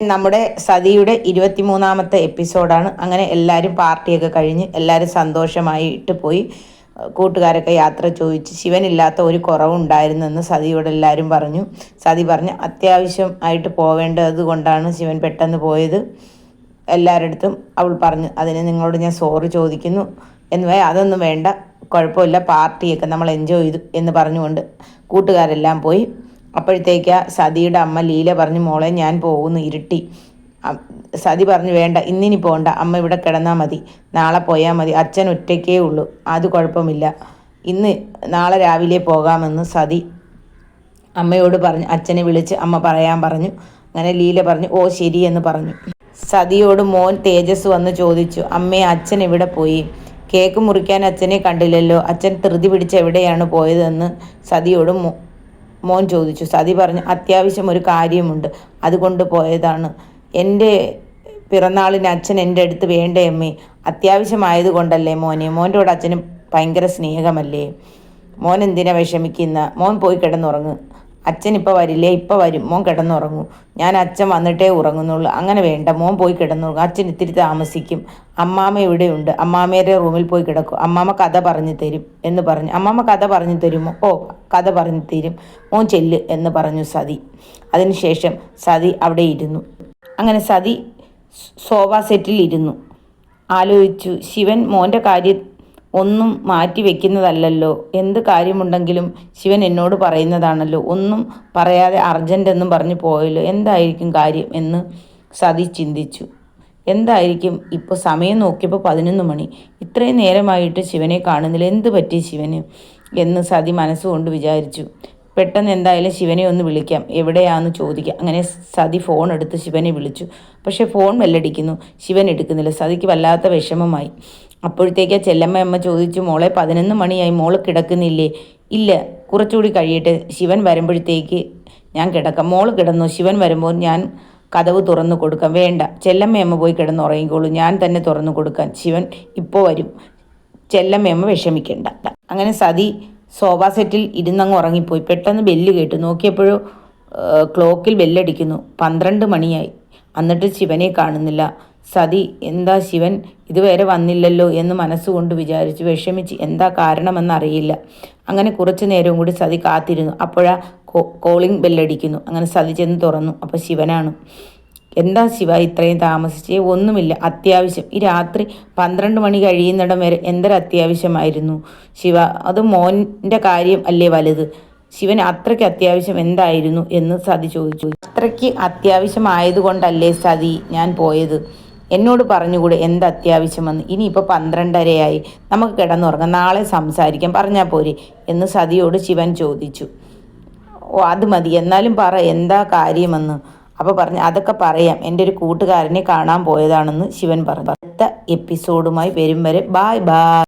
നമ്മുടെ സതിയുടെ ഇരുപത്തിമൂന്നാമത്തെ എപ്പിസോഡാണ്. അങ്ങനെ എല്ലാവരും പാർട്ടിയൊക്കെ കഴിഞ്ഞ് എല്ലാവരും സന്തോഷമായിട്ട് പോയി. കൂട്ടുകാരൊക്കെ യാത്ര ചോദിച്ച് ശിവനില്ലാത്ത ഒരു കുറവുണ്ടായിരുന്നെന്ന് സതിയോട് എല്ലാവരും പറഞ്ഞു. സതി പറഞ്ഞു അത്യാവശ്യം ആയിട്ട് പോവേണ്ടത് കൊണ്ടാണ് ശിവൻ പെട്ടെന്ന് പോയത്. എല്ലാവരുടെ അടുത്തും അവൾ പറഞ്ഞു അതിന് നിങ്ങളോട് ഞാൻ സോറി ചോദിക്കുന്നു. എന്ന് പറയാം അതൊന്നും വേണ്ട. കുഴപ്പമില്ല പാർട്ടിയൊക്കെ നമ്മൾ എൻജോയ് ചെയ്തു എന്ന് പറഞ്ഞുകൊണ്ട് കൂട്ടുകാരെല്ലാം പോയി. അപ്പോഴത്തേക്ക് സതിയുടെ അമ്മ ലീല പറഞ്ഞു മോളെ ഞാൻ പോകുന്നു ഇരുട്ടി. സതി പറഞ്ഞു വേണ്ട ഇന്നിനി പോകണ്ട അമ്മ ഇവിടെ കിടന്നാൽ മതി നാളെ പോയാൽ മതി അച്ഛൻ ഒറ്റയ്ക്കേ ഉള്ളൂ അത് കുഴപ്പമില്ല. ഇന്ന് നാളെ രാവിലെ പോകാമെന്ന് സതി അമ്മയോട് പറഞ്ഞു അച്ഛനെ വിളിച്ച് അമ്മ പറയാൻ പറഞ്ഞു. അങ്ങനെ ലീല പറഞ്ഞു ഓ ശരി എന്ന് പറഞ്ഞു. സതിയോട് മോൻ തേജസ് വന്ന് ചോദിച്ചു അമ്മേ അച്ഛൻ എവിടെ പോയി? കേക്ക് മുറിക്കാൻ അച്ഛനെ കണ്ടില്ലല്ലോ അച്ഛൻ ധൃതി പിടിച്ച് എവിടെയാണ് പോയതെന്ന്? സതിയോട് മോൻ ചോദിച്ചു. സതി പറഞ്ഞു അത്യാവശ്യം ഒരു കാര്യമുണ്ട്. അതുകൊണ്ട് പോയതാണ്. എന്റെ പിറന്നാളിന് അച്ഛൻ എന്റെ അടുത്ത് വേണ്ടേ അമ്മേ? അത്യാവശ്യമായത് കൊണ്ടല്ലേ മോനെ? മോന്റെ അച്ഛന് ഭയങ്കര സ്നേഹമല്ലേ? മോൻ എന്തിനാ വിഷമിക്കുന്ന? മോൻ പോയി കിടന്നുറങ്ങ്. അച്ഛൻ ഇപ്പോൾ വരില്ലേ? ഇപ്പോൾ വരും. മോൻ കിടന്നുറങ്ങൂ. ഞാൻ അച്ഛൻ വന്നിട്ടേ ഉറങ്ങുന്നുള്ളൂ. അങ്ങനെ വേണ്ട. മോൻ പോയി കിടന്നുറങ്ങും. അച്ഛൻ ഇത്തിരി താമസിക്കും. അമ്മാമ്മ ഇവിടെയുണ്ട്. അമ്മാമ്മയുടെ റൂമിൽ പോയി കിടക്കും. അമ്മാമ്മ കഥ പറഞ്ഞു തരും എന്ന് പറഞ്ഞു. അമ്മാമ്മ കഥ പറഞ്ഞു തരുമോ? ഓ കഥ പറഞ്ഞു തരും. മോൻ ചെല്ല് എന്ന് പറഞ്ഞു സതി. അതിനുശേഷം സതി അവിടെ ഇരുന്നു. അങ്ങനെ സതി സോഫ സെറ്റിൽ ഇരുന്നു. ആലോചിച്ചു. ശിവൻ മോന്റെ കാര്യം ഒന്നും മാറ്റി വെക്കുന്നതല്ലല്ലോ. എന്ത് കാര്യമുണ്ടെങ്കിലും ശിവൻ എന്നോട് പറയുന്നതാണല്ലോ. ഒന്നും പറയാതെ അർജന്റ് എന്നും പറഞ്ഞു പോയല്ലോ. എന്തായിരിക്കും കാര്യം എന്ന് സതി ചിന്തിച്ചു. എന്തായിരിക്കും? ഇപ്പോൾ സമയം നോക്കിയപ്പോൾ പതിനൊന്ന് മണി. ഇത്രയും നേരമായിട്ട് ശിവനെ കാണുന്നില്ല. എന്ത് പറ്റി ശിവന്? എന്ന് സതി മനസ്സുകൊണ്ട് വിചാരിച്ചു. പെട്ടെന്ന് എന്തായാലും ശിവനെ ഒന്ന് വിളിക്കാം. എവിടെയാന്ന് ചോദിക്കാം. അങ്ങനെ സതി ഫോൺ എടുത്ത് ശിവനെ വിളിച്ചു. പക്ഷേ ഫോൺ വെല്ലടിക്കുന്നു ശിവൻ എടുക്കുന്നില്ല. സതിക്ക് വല്ലാത്ത വിഷമമായി. അപ്പോഴത്തേക്ക് ചെല്ലമ്മയമ്മ ചോദിച്ചു മോളെ പതിനൊന്ന് മണിയായി മോൾ കിടക്കുന്നില്ലേ? ഇല്ല കുറച്ചുകൂടി കഴിയട്ടെ ശിവൻ വരുമ്പോഴത്തേക്ക് ഞാൻ കിടക്കാം. മോൾ കിടന്നു? ശിവൻ വരുമ്പോൾ ഞാൻ കഥവ് തുറന്നു കൊടുക്കാം. വേണ്ട ചെല്ലമ്മയമ്മ പോയി കിടന്ന് ഉറങ്ങിക്കോളൂ ഞാൻ തന്നെ തുറന്നു കൊടുക്കാം ശിവൻ ഇപ്പോൾ വരും. ചെല്ലമ്മയമ്മ വിഷമിക്കേണ്ട. അങ്ങനെ സതി സോഫ സെറ്റിൽ ഇരുന്നങ്ങ് ഉറങ്ങിപ്പോയി. പെട്ടെന്ന് ബെല്ല് കേട്ടു. നോക്കിയപ്പോഴോ ക്ലോക്കിൽ ബെല്ലടിക്കുന്നു. പന്ത്രണ്ട് മണിയായി. എന്നിട്ട് ശിവനെ കാണുന്നില്ല. സതി എന്താ ശിവൻ? ഇതുവരെ വന്നില്ലല്ലോ എന്ന് മനസ്സുകൊണ്ട് വിചാരിച്ചു വിഷമിച്ച് എന്താ കാരണമെന്നറിയില്ല. അങ്ങനെ കുറച്ചു നേരവും കൂടി സതി കാത്തിരുന്നു. അപ്പോഴാ കോളിംഗ് ബെല്ലടിക്കുന്നു അങ്ങനെ സതി ചെന്ന് തുറന്നു. അപ്പോൾ ശിവനാണ്. എന്താ ശിവ ഇത്രയും താമസിച്ചേ? ഒന്നുമില്ല. അത്യാവശ്യം. ഈ രാത്രി പന്ത്രണ്ട് മണി കഴിയുന്നിടം വരെ എന്തൊരു അത്യാവശ്യമായിരുന്നു ശിവ. അത് മോന്റെ കാര്യം അല്ലേ വലുത്? ശിവൻ അത്രയ്ക്ക് അത്യാവശ്യം എന്തായിരുന്നു എന്ന് സതി ചോദിച്ചു. അത്രയ്ക്ക് അത്യാവശ്യമായതുകൊണ്ടല്ലേ സതി ഞാൻ പോയത്? എന്നോട് പറഞ്ഞുകൂടെ എന്ത് അത്യാവശ്യമെന്ന്? ഇനിയിപ്പോൾ പന്ത്രണ്ടരയായി. നമുക്ക് കിടന്നുറങ്ങാം. നാളെ സംസാരിക്കാം. പറഞ്ഞാൽ പോരെ. എന്ന് സതിയോട് ശിവൻ ചോദിച്ചു. ഓ അത് മതി. എന്നാലും പറ എന്താ കാര്യമെന്ന്? അപ്പോൾ പറഞ്ഞു അതൊക്കെ പറയാം. എന്റെ ഒരു കൂട്ടുകാരനെ കാണാൻ പോയതാണെന്ന് ശിവൻ പറഞ്ഞു. അടുത്ത എപ്പിസോഡുമായി വരും വരെ ബായ് ബായ്